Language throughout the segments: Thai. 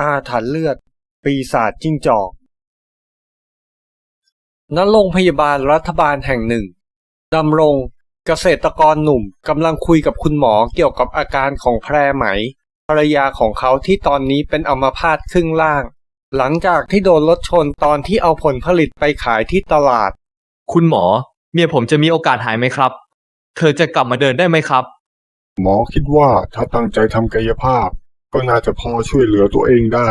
อาถรรพ์เลือด ปีศาจจิ้งจอก ณ โรงพยาบาลรัฐบาลแห่งหนึ่ง ดำรงเกษตรกรหนุ่มกำลังคุยกับคุณหมอเกี่ยวกับอาการของแพรไหม ภรรยาของเขาที่ตอนนี้เป็นอัมพาตครึ่งล่าง หลังจากที่โดนรถชนตอนที่เอาผลผลิตไปขายที่ตลาด คุณหมอ เมียผมจะมีโอกาสหายไหมครับ เธอจะกลับมาเดินได้ไหมครับ หมอคิดว่าถ้าตั้งใจทำกายภาพ ก็น่าจะพอช่วยเหลือตัวเองได้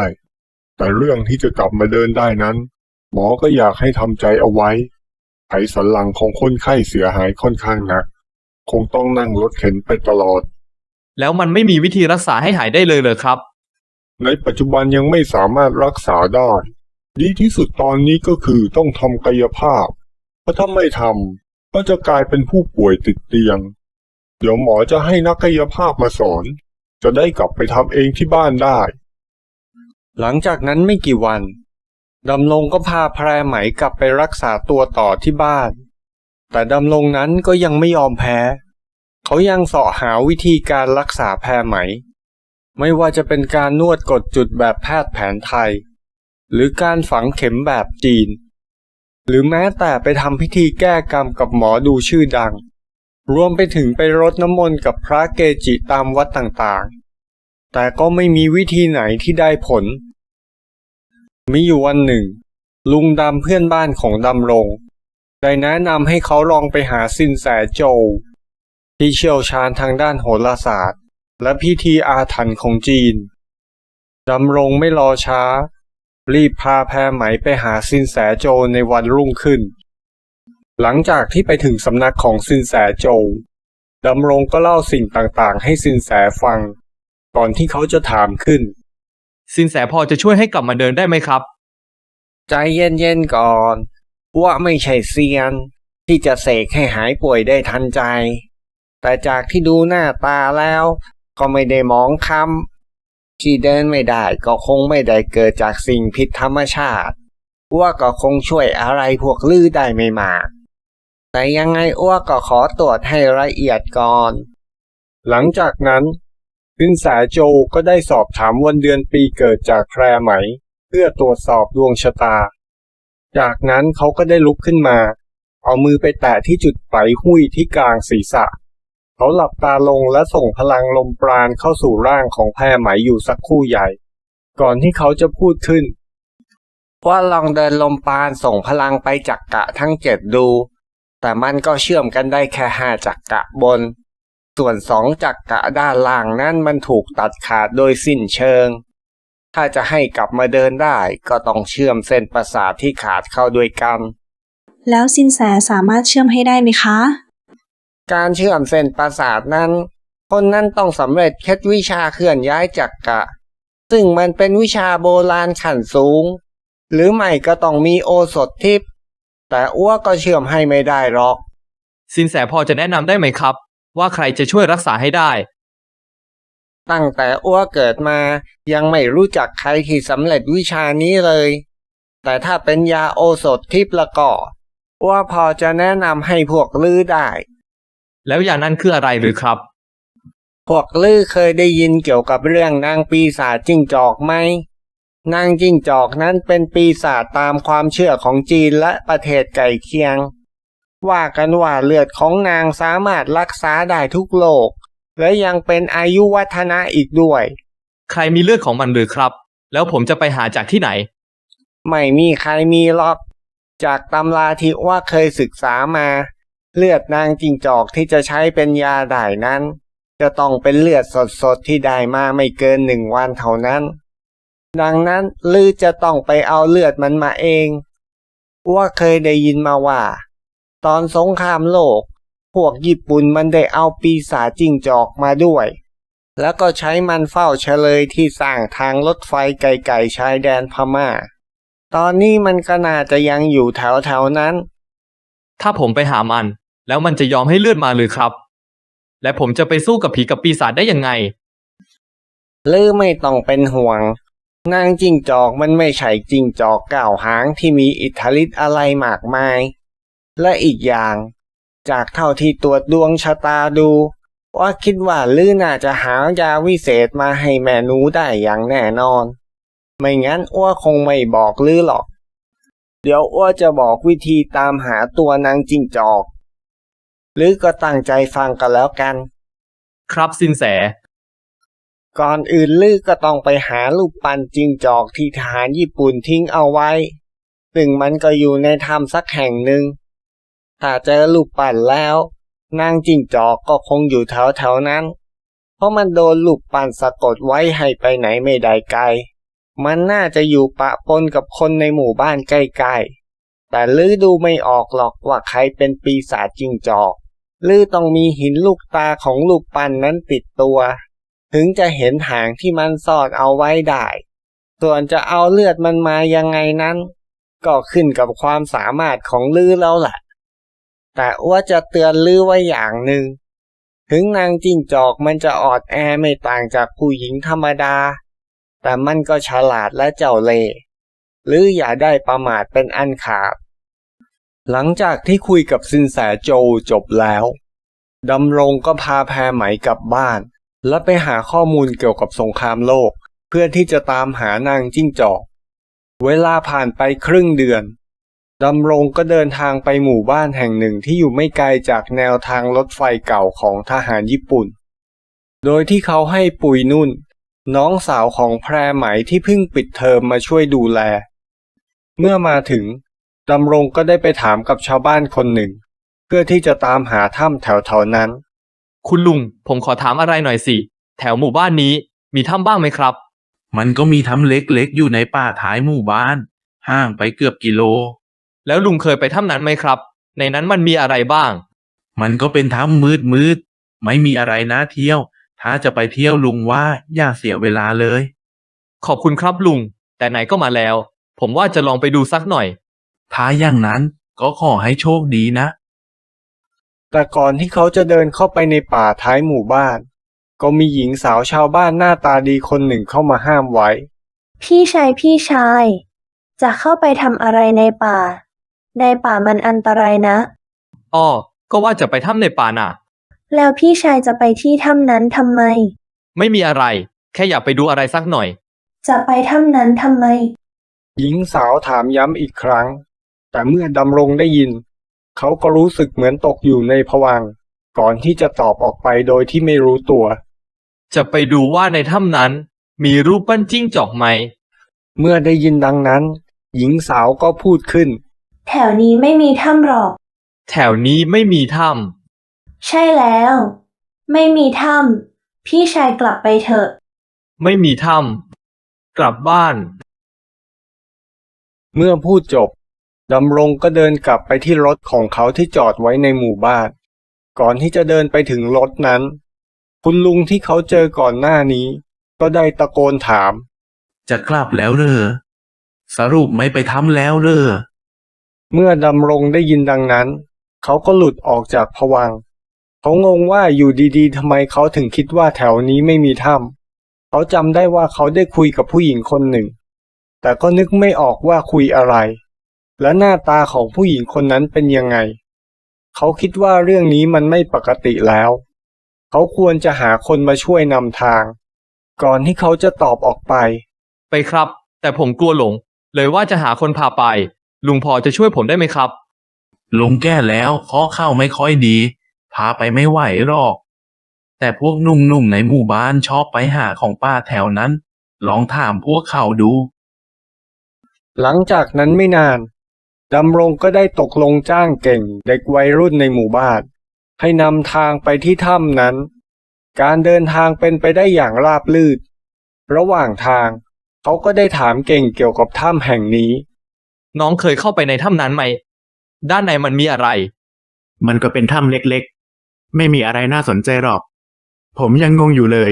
แต่เรื่องที่จะกลับมาเดินได้นั้น หมอก็อยากให้ทำใจเอาไว้ไขสันหลังของคนไข้เสียหายค่อนข้างหนัก คงต้องนั่งรถเข็นไปตลอด แล้วมันไม่มีวิธีรักษาให้หายได้เลยเลยครับ ในปัจจุบันยังไม่สามารถรักษาได้ ดีที่สุดตอนนี้ก็คือต้องทำกายภาพ เพราะถ้าไม่ทำก็จะกลายเป็นผู้ป่วยติดเตียง เดี๋ยวหมอจะให้นักกายภาพมาสอน จะได้กลับไปทำเองที่บ้านได้ หลังจากนั้นไม่กี่วัน ดำรงก็พาแพรไหมกลับไปรักษาตัวต่อที่บ้าน แต่ดำรงนั้นก็ยังไม่ยอมแพ้ เขายังเสาะหาวิธีการรักษาแพรไหม ไม่ว่าจะเป็นการนวดกดจุดแบบแพทย์แผนไทย หรือการฝังเข็มแบบจีน หรือแม้แต่ไปทำพิธีแก้กรรมกับหมอดูชื่อดัง รวมไปถึงไปรดน้ำมนต์กับพระเกจิตามวัดต่างๆ แต่ก็ไม่มีวิธีไหนที่ได้ผล มีอยู่วันหนึ่ง ลุงดำเพื่อนบ้านของดำรง ได้แนะนำให้เขาลองไปหาสินแสโจวที่เชี่ยวชาญทางด้านโหราศาสตร์ และพิธีอาถรรพ์ของจีน ดำรงไม่รอช้า รีบพาแพรไหมไปหาสินแสโจในวันรุ่งขึ้น หลังจากที่ไปถึงสำนักของสินแสโจวดำรงก็เล่าสิ่งต่างๆ ให้สินแสฟัง ก่อนที่เขาจะถามขึ้น สินแสพอจะช่วยให้กลับมาเดินได้ไหมครับ ใจเย็นๆก่อน ว่าไม่ใช่เซียน ที่จะเสกให้หายป่วยได้ทันใจ แต่จากที่ดูหน้าตาแล้ว ก็ไม่ได้มองคำที่เดินไม่ได้ก็คงไม่ได้เกิดจากสิ่งผิดธรรมชาติอ้วก็คงช่วยอะไรพวกลือได้ไม่มาก แต่ยังไงอ้วก็ขอตรวจให้ละเอียดก่อน หลังจากนั้นสินแสโจก็ได้สอบถามวันเดือนปีเกิดจากแพรไหม เพื่อตรวจสอบดวงชะตา จากนั้นเขาก็ได้ลุกขึ้นมา เอามือไปแตะที่จุดไฝหุ้ยที่กลางศีรษะ เขาหลับตาลงและส่งพลังลมปราณเข้าสู่ร่างของแพรไหมอยู่สักครู่ใหญ่ ก่อนที่เขาจะพูดขึ้น ว่าลองเดินลมปราณส่งพลังไปจักกะทั้งเจ็ดดู แต่มันก็เชื่อมกันได้แค่ห้าจักกะบน ส่วนสองจักกะด้านล่างนั้นมันถูกตัดขาดโดยสิ้นเชิง ถ้าจะให้กลับมาเดินได้ก็ต้องเชื่อมเส้นประสาทที่ขาดเข้าด้วยกัน แล้วสินแสสามารถเชื่อมให้ได้ไหมคะ การเชื่อมเส้นประสาทนั้น คนนั้นต้องสำเร็จเคล็ดวิชาเคลื่อนย้ายจักกะ ซึ่งมันเป็นวิชาโบราณขั้นสูง หรือไม่ก็ต้องมีโอสถทิพย์ แต่อ้วก็เชื่อมให้ไม่ได้หรอก สินแสพอจะแนะนำได้ไหมครับ ว่าใครจะช่วยรักษาให้ได้ ตั้งแต่อ้วเกิดมา ยังไม่รู้จักใครที่สำเร็จวิชานี้เลย แต่ถ้าเป็นยาโอสถทิพย์ละก็อ้วพอจะแนะนำให้พวกลือได้ แล้วอย่างนั้นคืออะไรหรือครับ พวกลือเคยได้ยินเกี่ยวกับเรื่องนางปีศาจจิ้งจอกไหม นางจิ้งจอกนั้นเป็นปีศาจตามความเชื่อของจีนและประเทศไก่เคียง ว่ากันว่าเลือดของนางสามารถรักษาได้ทุกโรคและยังเป็นอายุวัฒนะอีกด้วย ใครมีเลือดของมันหรือครับ แล้วผมจะไปหาจากที่ไหน ไม่มีใครมีหรอก จากตำราที่ว่าเคยศึกษามา เลือดนางจิงจอกที่จะใช้เป็นยาได้นั้น จะต้องเป็นเลือดสดๆที่ได้มาไม่เกินหนึ่งวันเท่านั้น ดังนั้นลือจะต้องไปเอาเลือดมันมาเอง ว่าเคยได้ยินมาว่า ตอนสงครามโลก พวกญี่ปุ่นมันได้เอาปีศาจจิ้งจอกมาด้วย แล้วก็ใช้มันเฝ้าเฉลยที่สร้างทางรถไฟไกลๆชายแดนพม่า ตอนนี้มันก็น่าจะยังอยู่แถวๆนั้น ถ้าผมไปหามัน แล้วมันจะยอมให้เลือดมาหรือครับ และผมจะไปสู้กับผีกับปีศาจได้ยังไงหรือไม่ต้องเป็นห่วง นางจิ้งจอกมันไม่ใช่จิ้งจอกเก่าหางที่มีอิทธิฤทธิ์อะไรมากมาย และอีกอย่าง จากเท่าที่ตรวจดวงชะตาดู ว่าคิดว่าลือน่าจะหายาวิเศษมาให้แม่หนูได้อย่างแน่นอน ไม่งั้นอ้วคงไม่บอกลือหรอก เดี๋ยวอ้วจะบอกวิธีตามหาตัวนางจิ้งจอกลือก็ตั้งใจฟังกันแล้วกัน ครับสินแส ก่อนอื่นลือก็ต้องไปหารูปปั้นจิงจอกที่ทหารญี่ปุ่นทิ้งเอาไว้ ซึ่งมันก็อยู่ในถ้ำสักแห่งหนึ่ง ถ้าเจอรูปปั้นแล้ว นางจิงจอกก็คงอยู่แถวแถวๆนั้น เพราะมันโดนรูปปั้นสะกดไว้ให้ไปไหนไม่ได้ไกล มันน่าจะอยู่ปะปนกับคนในหมู่บ้านใกล้ๆ แต่ลือดูไม่ออกหรอกว่าใครเป็นปีศาจจิงจอก ลือต้องมีหินลูกตาของรูปปั้นนั้นติดตัว ถึงจะเห็นหางที่มันสอดเอาไว้ได้ ส่วนจะเอาเลือดมันมายังไงนั้น ก็ขึ้นกับความสามารถของลือแล้วแหละแต่อ้วจะเตือนลือไว้อย่างหนึ่ง ถึงนางจิ้งจอกมันจะออดแอไม่ต่างจากผู้หญิงธรรมดา แต่มันก็ฉลาดและเจ้าเล่ห์หรืออย่าได้ประมาทเป็นอันขาด หลังจากที่คุยกับสินแสโจจบแล้วดำรงก็พาแพรไหมกลับบ้าน และไปหาข้อมูลเกี่ยวกับสงครามโลก เพื่อที่จะตามหานางจิ้งจอก เวลาผ่านไปครึ่งเดือนดำรงก็เดินทางไปหมู่บ้านแห่งหนึ่งที่อยู่ไม่ไกลจากแนวทางรถไฟเก่าของทหารญี่ปุ่น โดยที่เขาให้ปุยนุ่น น้องสาวของแพรไหมที่เพิ่งปิดเทอมมาช่วยดูแล เมื่อมาถึงดำรงก็ได้ไปถามกับชาวบ้านคนหนึ่ง เพื่อที่จะตามหาถ้ำแถวๆนั้น คุณลุง ผมขอถามอะไรหน่อยสิ แถวหมู่บ้านนี้มีถ้ำบ้างไหมครับ มันก็มีถ้ำเล็กๆอยู่ในป่าท้ายหมู่บ้าน ห่างไปเกือบกิโล แล้วลุงเคยไปถ้ำนั้นไหมครับ ในนั้นมันมีอะไรบ้าง มันก็เป็นถ้ำมืดมืดๆไม่มีอะไรน่าเที่ยว ถ้าจะไปเที่ยวลุงว่าอย่าเสียเวลาเลย ขอบคุณครับลุง แต่ไหนก็มาแล้ว ผมว่าจะลองไปดูสักหน่อย ถ้าอย่างนั้นก็ขอให้โชคดีนะ แต่ก่อนที่เขาจะเดินเข้าไปในป่าท้ายหมู่บ้าน ก็มีหญิงสาวชาวบ้านหน้าตาดีคนหนึ่งเข้ามาห้ามไว้ พี่ชายพี่ชาย จะเข้าไปทำอะไรในป่า ในป่ามันอันตรายนะอ้อก็ว่าจะไปถ้ำในป่าน่ะ แล้วพี่ชายจะไปที่ถ้ำนั้นทำไม ไม่มีอะไร แค่อยากไปดูอะไรสักหน่อย จะไปถ้ำนั้นทำไม หญิงสาวถามย้ำอีกครั้ง แต่เมื่อดำรงได้ยิน เขาก็รู้สึกเหมือนตกอยู่ในภวังค์ก่อนที่จะตอบออกไปโดยที่ไม่รู้ตัว จะไปดูว่าในถ้ำนั้น มีรูปปั้นจิ้งจอกไหม เมื่อได้ยินดังนั้น หญิงสาวก็พูดขึ้น แถวนี้ไม่มีถ้ำหรอก แถวนี้ไม่มีถ้ใช่แล้ว ไม่มีถ้ำพี่ชายกลับไปเถอะำไม่มีถ้ำกลับบ้าน เมื่อพูดจบ ดำรงก็เดินกลับไปที่รถของเขาที่จอดไว้ในหมู่บ้าน ก่อนที่จะเดินไปถึงรถนั้น คุณลุงที่เขาเจอก่อนหน้านี้ ก็ได้ตะโกนถาม จะกลับแล้วเหรอสรุปไม่ไปถ้ำแล้วเหรอเมื่อดำรงได้ยินดังนั้น เขาก็หลุดออกจากภวังค์เขางงว่าอยู่ดีๆทำไมเขาถึงคิดว่าแถวนี้ไม่มีถ้ำเขาจำได้ว่าเขาได้คุยกับผู้หญิงคนหนึ่ง แต่ก็นึกไม่ออกว่าคุยอะไร และหน้าตาของผู้หญิงคนนั้นเป็นยังไง เขาคิดว่าเรื่องนี้มันไม่ปกติแล้ว เขาควรจะหาคนมาช่วยนำทาง ก่อนที่เขาจะตอบออกไป ไปครับ แต่ผมกลัวหลง เลยว่าจะหาคนพาไป ลุงพอจะช่วยผมได้ไหมครับ ลุงแก้แล้วข้อเข้าไม่ค่อยดี พาไปไม่ไหวหรอก แต่พวกหนุ่มๆในหมู่บ้านชอบไปหาของป้าแถวนั้น ลองถามพวกเขาดู หลังจากนั้นไม่นาน ดำรงก็ได้ตกลงจ้างเก่งเด็กวัยรุ่นในหมู่บ้าน ให้นำทางไปที่ถ้ำนั้น การเดินทางเป็นไปได้อย่างราบรื่น ระหว่างทางเขาก็ได้ถามเก่งเกี่ยวกับถ้ำแห่งนี้ น้องเคยเข้าไปในถ้ำนั้นไหม ด้านในมันมีอะไร มันก็เป็นถ้ำเล็กๆ ไม่มีอะไรน่าสนใจหรอก ผมยังงงอยู่เลย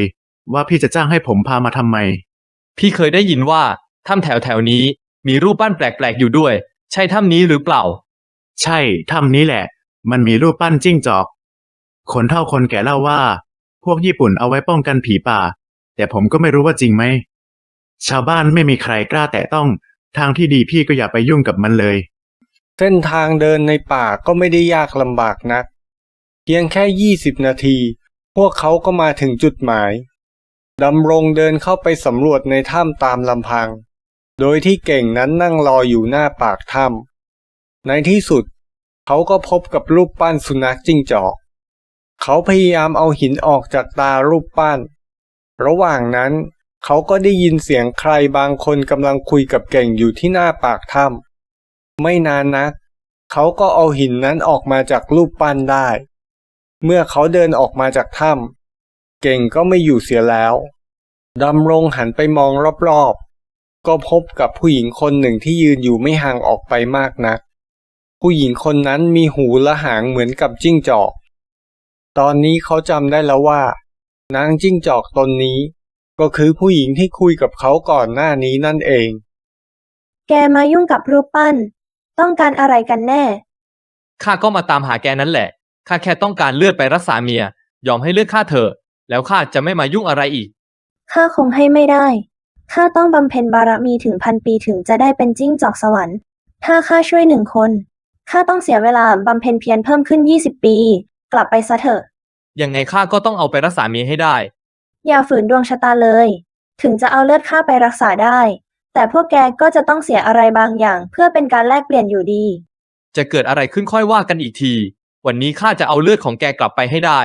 ว่าพี่จะจ้างให้ผมพามาทำไม พี่เคยได้ยินว่าถ้ำแถวแถวๆนี้มีรูปปั้นแปลกๆอยู่ด้วย ใช่ถ้ำนี้หรือเปล่า ใช่ถ้ำนี้แหละ มันมีรูปปั้นจิ้งจอก คนเฒ่าคนแก่เล่าว่า พวกญี่ปุ่นเอาไว้ป้องกันผีป่า แต่ผมก็ไม่รู้ว่าจริงไหม ชาวบ้านไม่มีใครกล้าแตะต้อง ทางที่ดีพี่ก็อย่าไปยุ่งกับมันเลย เส้นทางเดินในป่าก็ไม่ได้ยากลำบากนัก เพียงแค่ยี่สิบนาที พวกเขาก็มาถึงจุดหมายดำรงเดินเข้าไปสำรวจในถ้ำตามลำพัง โดยที่เก่งนั้นนั่งรออยู่หน้าปากถ้ำในที่สุด เขาก็พบกับรูปปั้นสุนัขจิ้งจอก เขาพยายามเอาหินออกจากตารูปปั้น ระหว่างนั้น เขาก็ได้ยินเสียงใครบางคนกำลังคุยกับเก่งอยู่ที่หน้าปากถ้ำไม่นานนัก เขาก็เอาหินนั้นออกมาจากรูปปั้นได้ เมื่อเขาเดินออกมาจากถ้ำเก่งก็ไม่อยู่เสียแล้วดำรงหันไปมองรอบๆ ก็พบกับผู้หญิงคนหนึ่งที่ยืนอยู่ไม่ห่างออกไปมากนัก ผู้หญิงคนนั้นมีหูและหางเหมือนกับจิ้งจอก ตอนนี้เขาจำได้แล้วว่า นางจิ้งจอกตนนี้ ก็คือผู้หญิงที่คุยกับเขาก่อนหน้านี้นั่นเอง แกมายุ่งกับรูปปั้น ต้องการอะไรกันแน่ ข้าก็มาตามหาแกนั้นแหละ ข้าแค่ต้องการเลือดไปรักษาเมีย ยอมให้เลือดข้าเถอะ แล้วข้าจะไม่มายุ่งอะไรอีก ข้าคงให้ไม่ได้ ข้าต้องบำเพ็ญบารมีถึงพันปีถึงจะได้เป็นจิ้งจอกสวรรค์ ถ้าข้าช่วยหนึ่งคน ข้าต้องเสียเวลาบำเพ็ญเพียรเพิ่มขึ้น20ปี กลับไปซะเถอะ ยังไงข้าก็ต้องเอาไปรักษาเมียให้ได้ อย่าฝืนดวงชะตาเลย ถึงจะเอาเลือดข้าไปรักษาได้ แต่พวกแกก็จะต้องเสียอะไรบางอย่าง เพื่อเป็นการแลกเปลี่ยนอยู่ดี จะเกิดอะไรขึ้นค่อยว่ากันอีกที วันนี้ข้าจะเอาเลือดของแกกลับไปให้ได้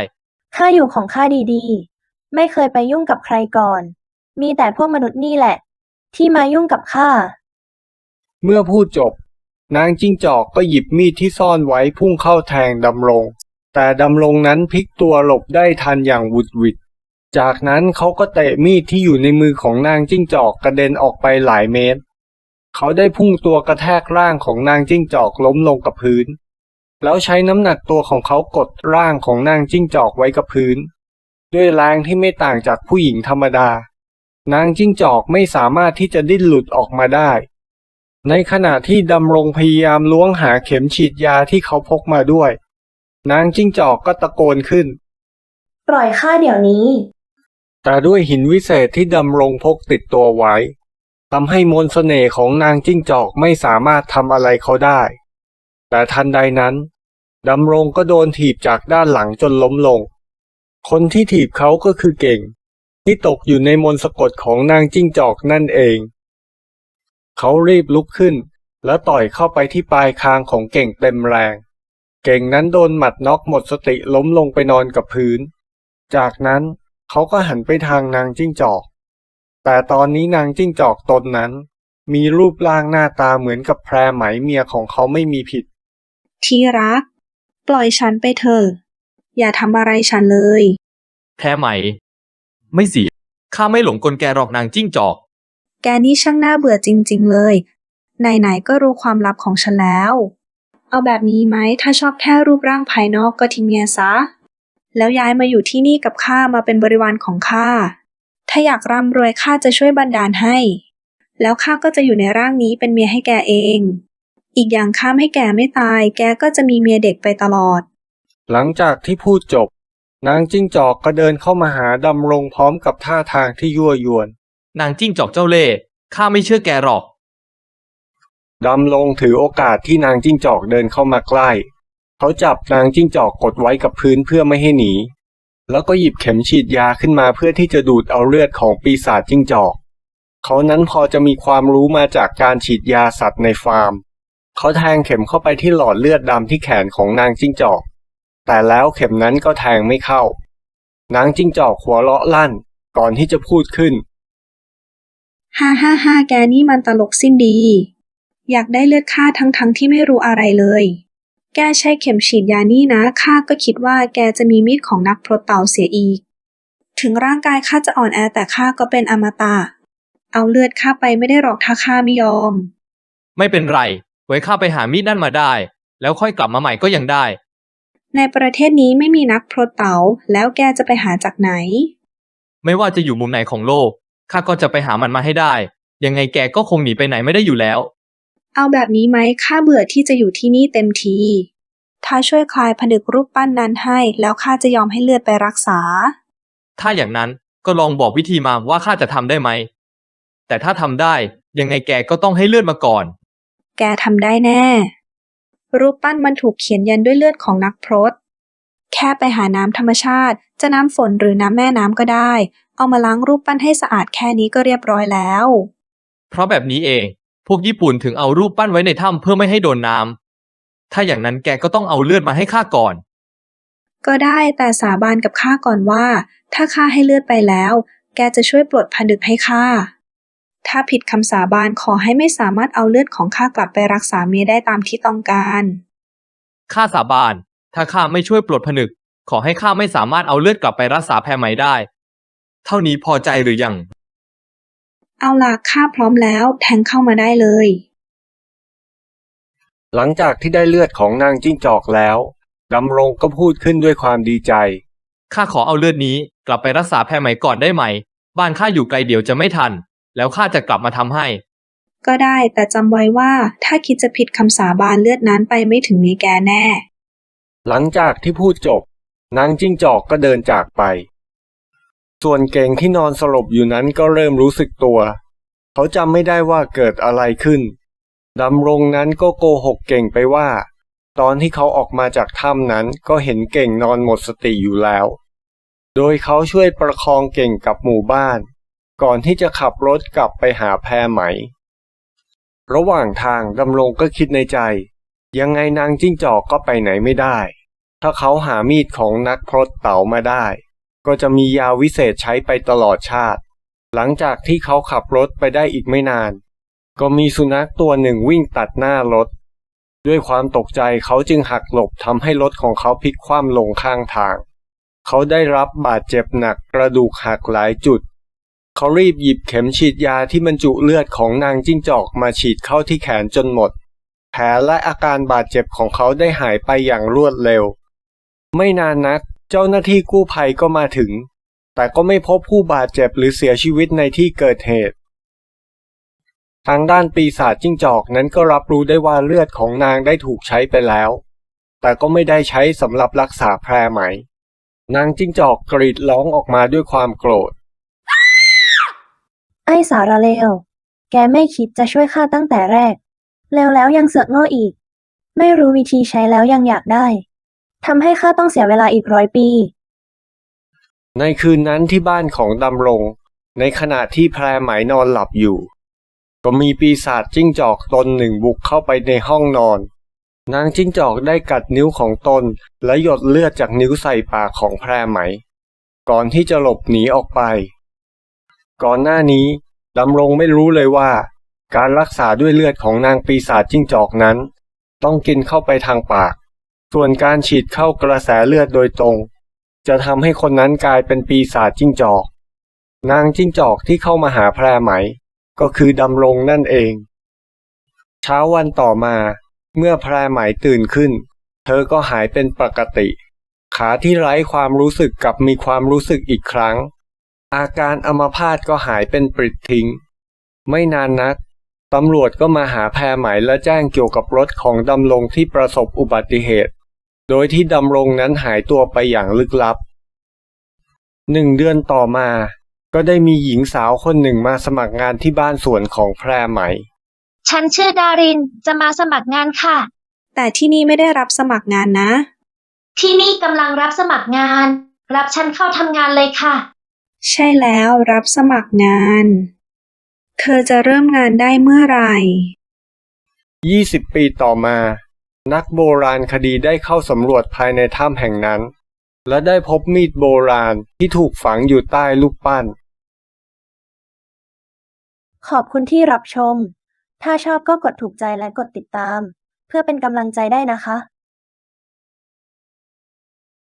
ข้าอยู่ของข้าดีๆ ไม่เคยไปยุ่งกับใครก่อน มีแต่พวกมนุษย์นี่แหละ ที่มายุ่งกับข้า เมื่อพูดจบ นางจิ้งจอกก็หยิบมีดที่ซ่อนไว้พุ่งเข้าแทงดำรง แต่ดำรงนั้นพลิกตัวหลบได้ทันอย่างหวุดหวิด จากนั้นเขาก็เตะมีดที่อยู่ในมือของนางจิ้งจอกกระเด็นออกไปหลายเมตร เขาได้พุ่งตัวกระแทกร่างของนางจิ้งจอกล้มลงกับพื้น แล้วใช้น้ำหนักตัวของเขากดร่างของนางจิ้งจอกไว้กับพื้น ด้วยแรงที่ไม่ต่างจากผู้หญิงธรรมดา นางจิ้งจอกไม่สามารถที่จะดิ้นหลุดออกมาได้ ในขณะที่ดำรงพยายามล้วงหาเข็มฉีดยาที่เขาพกมาด้วย นางจิ้งจอกก็ตะโกนขึ้น ปล่อยข้าเดี๋ยวนี้ แต่ด้วยหินวิเศษที่ดำรงพกติดตัวไว้ทำให้มนต์เสน่ห์ของนางจิ้งจอกไม่สามารถทำอะไรเขาได้ แต่ทันใดนั้นดำรงก็โดนถีบจากด้านหลังจนล้มลง คนที่ถีบเขาก็คือเก่ง ที่ตกอยู่ในมนต์สะกดของนางจิ้งจอกนั่นเอง เขารีบลุกขึ้น แล้วต่อยเข้าไปที่ปลายคางของเก่งเต็มแรง เก่งนั้นโดนหมัดน็อกหมดสติล้มลงไปนอนกับพื้น จากนั้นเขาก็หันไปทางนางจิ้งจอก แต่ตอนนี้นางจิ้งจอกตนนั้น มีรูปร่างหน้าตาเหมือนกับแพรไหมเมียของเขาไม่มีผิด ที่รัก ปล่อยฉันไปเถอะอย่าทำอะไรฉันเลย แพ้ไหม ไม่สิข้าไม่หลงกลแกหรอกนางจิ้งจอก แกนี่ช่างน่าเบื่อจริง ๆ เลย ไหน ๆ ก็รู้ความลับของฉันแล้ว เอาแบบนี้ไหมถ้าชอบแค่รูปร่างภายนอกก็ทิ้งเมียซะ แล้วย้ายมาอยู่ที่นี่กับข้ามาเป็นบริวารของข้า ถ้าอยากร่ำรวยข้าจะช่วยบันดาลให้ แล้วข้าก็จะอยู่ในร่างนี้เป็นเมียให้แกเอง อีกอย่างข้ามให้แกไม่ตาย แกก็จะมีเมียเด็กไปตลอด หลังจากที่พูดจบ นางจิ้งจอกก็เดินเข้ามาหาดำรงพร้อมกับท่าทางที่ยั่วยวน นางจิ้งจอกเจ้าเล่ห์ข้าไม่เชื่อแกหรอก ดำรงถือโอกาสที่นางจิ้งจอกเดินเข้ามาใกล้ เขาจับนางจิ้งจอกกดไว้กับพื้นเพื่อไม่ให้หนี แล้วก็หยิบเข็มฉีดยาขึ้นมาเพื่อที่จะดูดเอาเลือดของปีศาจจิ้งจอก เขานั้นพอจะมีความรู้มาจากการฉีดยาสัตว์ในฟาร์ม เขาแทงเข็มเข้าไปที่หลอดเลือดดำที่แขนของนางจิ้งจอก แต่แล้วเข็มนั้นก็แทงไม่เข้านางจิ้งจอกหัวเราะลั่นก่อนที่จะพูดขึ้น ฮ่าฮ่าฮ่าแกนี่มันตลกสิ้นดี อยากได้เลือดข้าทั้งทั้งๆที่ไม่รู้อะไรเลย แกใช้เข็มฉีดยานี่นะข้าก็คิดว่าแกจะมีมีดของนักพรตเต่าเสียอีก ถึงร่างกายข้าจะอ่อนแอแต่ข้าก็เป็นอมตะ เอาเลือดข้าไปไม่ได้หรอกถ้าข้าไม่ยอม ไม่เป็นไร ไว้ข้าไปหามีดนั่นมาได้ แล้วค่อยกลับมาใหม่ก็ยังได้ ในประเทศนี้ไม่มีนักพรตเต่าแล้วแกจะไปหาจากไหน ไม่ว่าจะอยู่มุมไหนของโลก ข้าก็จะไปหามันมาให้ได้ ยังไงแกก็คงหนีไปไหนไม่ได้อยู่แล้ว เอาแบบนี้ไหมข้าเบื่อที่จะอยู่ที่นี่เต็มที ถ้าช่วยคลายผนึกรูปปั้นนั้นให้ แล้วข้าจะยอมให้เลือดไปรักษา ถ้าอย่างนั้นก็ลองบอกวิธีมาว่าข้าจะทำได้ไหม แต่ถ้าทำได้ยังไงแกก็ต้องให้เลือดมาก่อน แกทำได้แน่ รูปปั้นมันถูกเขียนยันด้วยเลือดของนักพรต แค่ไปหาน้ำธรรมชาติ จะน้ำฝนหรือน้ำแม่น้ำก็ได้ เอามาล้างรูปปั้นให้สะอาดแค่นี้ก็เรียบร้อยแล้ว เพราะแบบนี้เอง พวกญี่ปุ่นถึงเอารูปปั้นไว้ในถ้ำเพื่อไม่ให้โดนน้ำ ถ้าอย่างนั้นแกก็ต้องเอาเลือดมาให้ข้าก่อน ก็ได้แต่สาบานกับข้าก่อนว่า ถ้าข้าให้เลือดไปแล้ว แกจะช่วยปลดผนึกให้ข้า ถ้าผิดคำสาบานขอให้ไม่สามารถเอาเลือดของข้ากลับไปรักษาเมียได้ตามที่ต้องการ ข้าสาบาน ถ้าข้าไม่ช่วยปลดผนึก ขอให้ข้าไม่สามารถเอาเลือดกลับไปรักษาแพรไหมได้ เท่านี้พอใจหรือยัง เอาล่ะข้าพร้อมแล้ว แทงเข้ามาได้เลย หลังจากที่ได้เลือดของนางจิ้งจอกแล้ว ดำรงก็พูดขึ้นด้วยความดีใจ ข้าขอเอาเลือดนี้ กลับไปรักษาแพรไหมก่อนได้ไหม บ้านข้าอยู่ไกลเดี๋ยวจะไม่ทัน แล้วข้าจะกลับมาทำให้ ก็ได้แต่จำไว้ว่าถ้าคิดจะผิดคำสาบานเลือดนั้นไปไม่ถึงมีแกแน่ หลังจากที่พูดจบ นางจิ้งจอกก็เดินจากไป ส่วนเก่งที่นอนสลบอยู่นั้นก็เริ่มรู้สึกตัว เขาจำไม่ได้ว่าเกิดอะไรขึ้นดำรงนั้นก็โกหกเก่งไปว่า ตอนที่เขาออกมาจากถ้ำนั้นก็เห็นเก่งนอนหมดสติอยู่แล้ว โดยเขาช่วยประคองเก่งกลับหมู่บ้าน ก่อนที่จะขับรถกลับไปหาแพรไหม ระหว่างทางดำรงก็คิดในใจ ยังไงนางจิ้งจอกก็ไปไหนไม่ได้ ถ้าเขาหามีดของนักพรตเต๋ามาได้ ก็จะมียาวิเศษใช้ไปตลอดชาติ หลังจากที่เขาขับรถไปได้อีกไม่นาน ก็มีสุนัขตัวหนึ่งวิ่งตัดหน้ารถ ด้วยความตกใจเขาจึงหักหลบทำให้รถของเขาพลิกคว่ำลงข้างทาง เขาได้รับบาดเจ็บหนักกระดูกหักหลายจุด เขารีบหยิบเข็มฉีดยาที่บรรจุเลือดของนางจิ้งจอกมาฉีดเข้าที่แขนจนหมด แผลและอาการบาดเจ็บของเขาได้หายไปอย่างรวดเร็ว ไม่นานนักเจ้าหน้าที่กู้ภัยก็มาถึง แต่ก็ไม่พบผู้บาดเจ็บหรือเสียชีวิตในที่เกิดเหตุ ทางด้านปีศาจจิ้งจอกนั้นก็รับรู้ได้ว่าเลือดของนางได้ถูกใช้ไปแล้ว แต่ก็ไม่ได้ใช้สำหรับรักษาแผลไหม นางจิ้งจอกกรีดร้องออกมาด้วยความโกรธ ไอ้สารเลว แกไม่คิดจะช่วยข้าตั้งแต่แรกแล้วแล้วยังเสือกโง่อีก ไม่รู้วิธีใช้แล้วยังอยากได้ ทำให้ข้าต้องเสียเวลาอีกร้อยปี ในคืนนั้นที่บ้านของดำรง ในขณะที่แพรไหมนอนหลับอยู่ ก็มีปีศาจจิ้งจอกตนหนึ่งบุกเข้าไปในห้องนอน นางจิ้งจอกได้กัดนิ้วของตน และหยดเลือดจากนิ้วใส่ปากของแพรไหม ก่อนที่จะหลบหนีออกไป ก่อนหน้านี้ดำรงไม่รู้เลยว่า การรักษาด้วยเลือดของนางปีศาจจิ้งจอกนั้น ต้องกินเข้าไปทางปาก ส่วนการฉีดเข้ากระแสเลือดโดยตรง จะทำให้คนนั้นกลายเป็นปีศาจจิ้งจอก นางจิ้งจอกที่เข้ามาหาแพรไหม ก็คือดำรงนั่นเอง เช้าวันต่อมา เมื่อแพรไหมตื่นขึ้น เธอก็หายเป็นปกติ ขาที่ไร้ความรู้สึกกลับมีความรู้สึกอีกครั้ง อาการอัมพาตก็หายเป็นปริดทิ้ง ไม่นานนักตำรวจก็มาหาแพรไหมและแจ้งเกี่ยวกับรถของดำรงที่ประสบอุบัติเหตุ โดยที่ดำรงนั้นหายตัวไปอย่างลึกลับ หนึ่งเดือนต่อมา ก็ได้มีหญิงสาวคนหนึ่งมาสมัครงานที่บ้านสวนของแพรไหม ฉันชื่อดารินจะมาสมัครงานค่ะ แต่ที่นี่ไม่ได้รับสมัครงานนะ ที่นี่กำลังรับสมัครงาน รับฉันเข้าทำงานเลยค่ะ ใช่แล้วรับสมัครงาน เธอจะเริ่มงานได้เมื่อไหร่ 20 ปีต่อมา นักโบราณคดีได้เข้าสำรวจภายในถ้ำแห่งนั้น และได้พบมีดโบราณที่ถูกฝังอยู่ใต้รูปปั้น ขอบคุณที่รับชม ถ้าชอบก็กดถูกใจและกดติดตาม เพื่อเป็นกำลังใจได้นะคะ